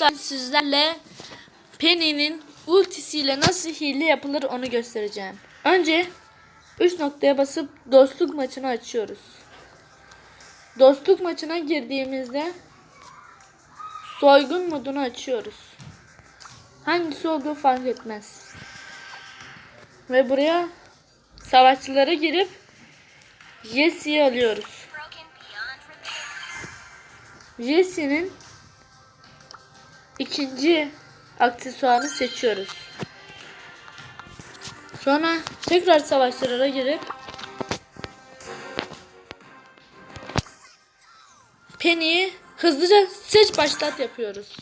Arkadaşlar sizlerle Penny'nin ultisiyle nasıl hile yapılır onu göstereceğim. Önce 3 noktaya basıp dostluk maçını açıyoruz. Dostluk maçına girdiğimizde soygun modunu açıyoruz. Hangisi olduğu fark etmez. Ve buraya savaşçılara girip Jesse'yi alıyoruz. Jesse'nin ikinci aksesuarını seçiyoruz. Sonra tekrar savaşçılara girip Penny'yi hızlıca seç başlat yapıyoruz.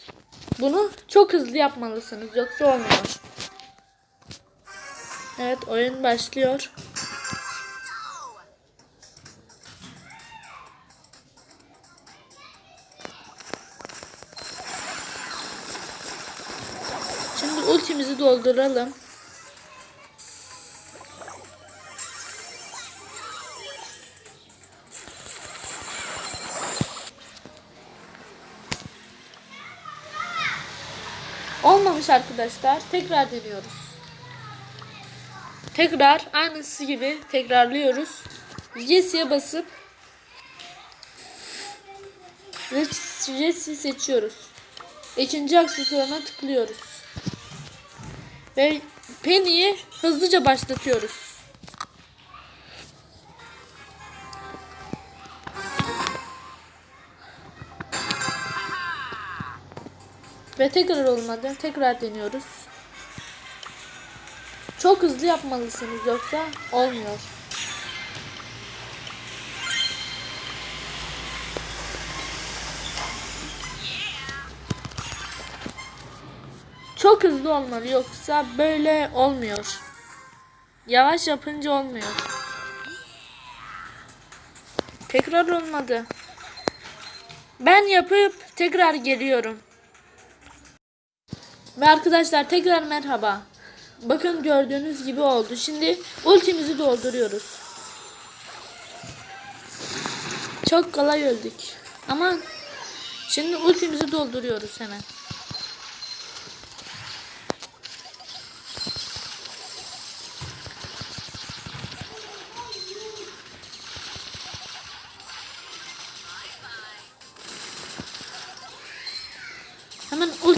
Bunu çok hızlı yapmalısınız yoksa olmuyor. Evet oyun başlıyor. Şimdi ultimizi dolduralım. Olmamış arkadaşlar. Tekrar deniyoruz. Tekrar aynısı gibi tekrarlıyoruz. Jesse'ye basıp Jesse'yi seçiyoruz. İkinci aksesuarına tıklıyoruz. Ve Penny'yi hızlıca başlatıyoruz. Ve tekrar olmadı. Tekrar deniyoruz. Çok hızlı yapmalısınız yoksa olmuyor. Çok hızlı olmalı yoksa böyle olmuyor. Yavaş yapınca olmuyor. Tekrar olmadı. Ben yapıp tekrar geliyorum. Ve arkadaşlar tekrar merhaba. Bakın gördüğünüz gibi oldu. Şimdi ultimizi dolduruyoruz. Çok kolay öldük. Ama şimdi ultimizi dolduruyoruz hemen.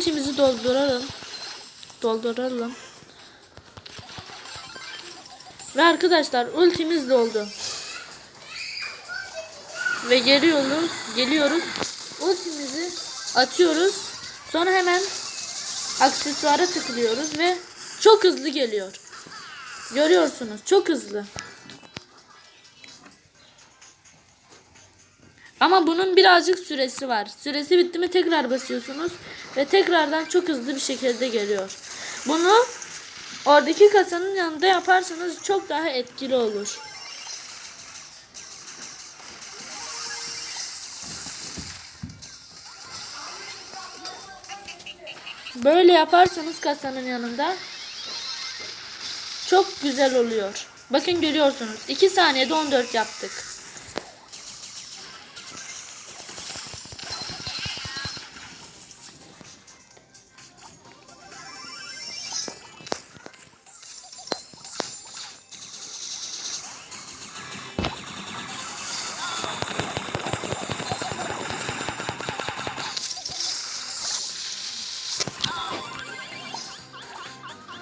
Hemen ultimizi dolduralım. Dolduralım. Ve arkadaşlar ultimiz doldu. Ve geliyoruz, geliyoruz. Ultimizi atıyoruz. Sonra hemen aksesuara tıklıyoruz ve çok hızlı geliyor. Görüyorsunuz çok hızlı. Ama bunun birazcık süresi var. Süresi bitti mi tekrar basıyorsunuz ve tekrardan çok hızlı bir şekilde geliyor. Bunu oradaki kasanın yanında yaparsanız çok daha etkili olur. Böyle yaparsanız kasanın yanında çok güzel oluyor. Bakın görüyorsunuz. 2 saniyede 14 yaptık.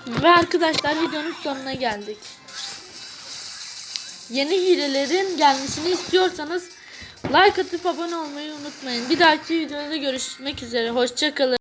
Ve arkadaşlar videonun sonuna geldik. Yeni hilelerin gelmesini istiyorsanız like atıp abone olmayı unutmayın. Bir dahaki videoda görüşmek üzere. Hoşçakalın.